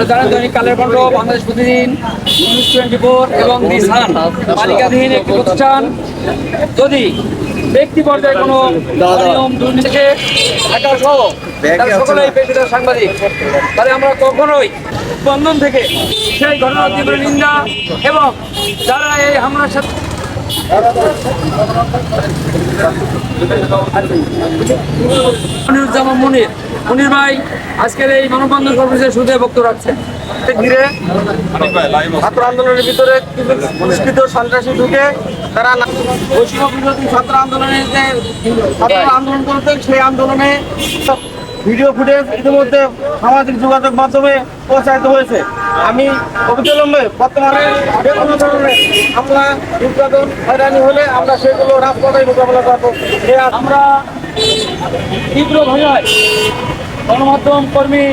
আপনারা দৈনিক কালের কণ্ঠ বাংলাদেশ প্রতিদিন নিউজ টোয়েন্টি ফোর এবং দি সান মালিকাধীন একটি প্রতিষ্ঠান। যদি ব্যক্তি পর্যায়ে কোনো নিয়ম দুর্নীতি থেকে সহ তারা সকলেই পেশাদার সাংবাদিক। তাহলে আমরা কখনোই বন্ধন থেকে সেই ঘটনার তীব্র নিন্দা এবং যারা এই হামলার সাথে মনির মনির ভাই আজকের এই মানববন্ধন কর্মসূচির শুধু বক্তব্য রাখছেন। ঘিরে ছাত্র আন্দোলনের ভিতরে পুরস্কৃত সন্ত্রাসী ঢুকে তারা বৈষম্য বিরোধী ছাত্র আন্দোলনের যে ছাত্র আন্দোলন করতেন সেই আন্দোলনে ভিডিও ফুটেজ ইতিমধ্যে সামাজিক যোগাযোগ মাধ্যমে প্রচারিত হয়েছে। আমি অবিলম্বে বর্তমানে যে কোনো ধরনের হামলা নির্যাতন হয়রানি হলে আমরা সেগুলো রাজপথে মোকাবেলা করব। আমরা তীব্র ভাষায় গণমাধ্যম কর্মী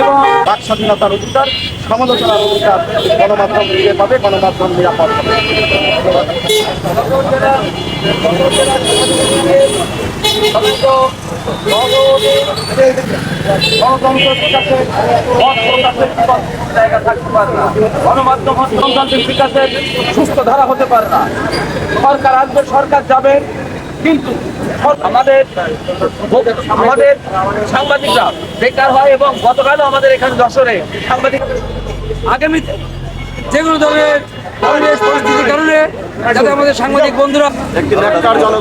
এবং বাক স্বাধীনতার অধিকার সমালোচনার অধিকার গণমাধ্যম ফিরে পাবে গণমাধ্যম নিরাপদ গণমাধ্যম বিকাশের সুস্থ ধারা হতে পারে না। সরকার আসবে সরকার যাবে। কিন্তু আমাদের আমাদের সাংবাদিকরা বেকার হয় এবং গতকালও আমাদের এখানে যশোরে সাংবাদিক আগামীতে যে কোনো ধরনের আমাদের সাংবাদিক বন্ধুরা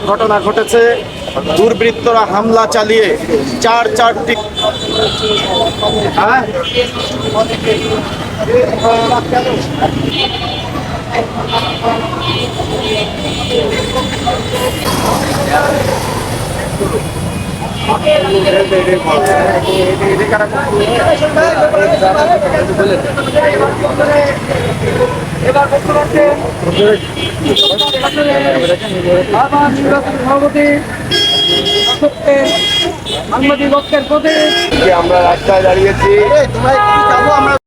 ঘটনা ঘটেছে দুর্বৃত্তরা হামলা চালিয়ে চার চারটি হ্যাঁ? এবার বক্তব্য রাখছেন আমার নির্বাচন সভাপতি আমরা রাস্তায় দাঁড়িয়েছি আমরা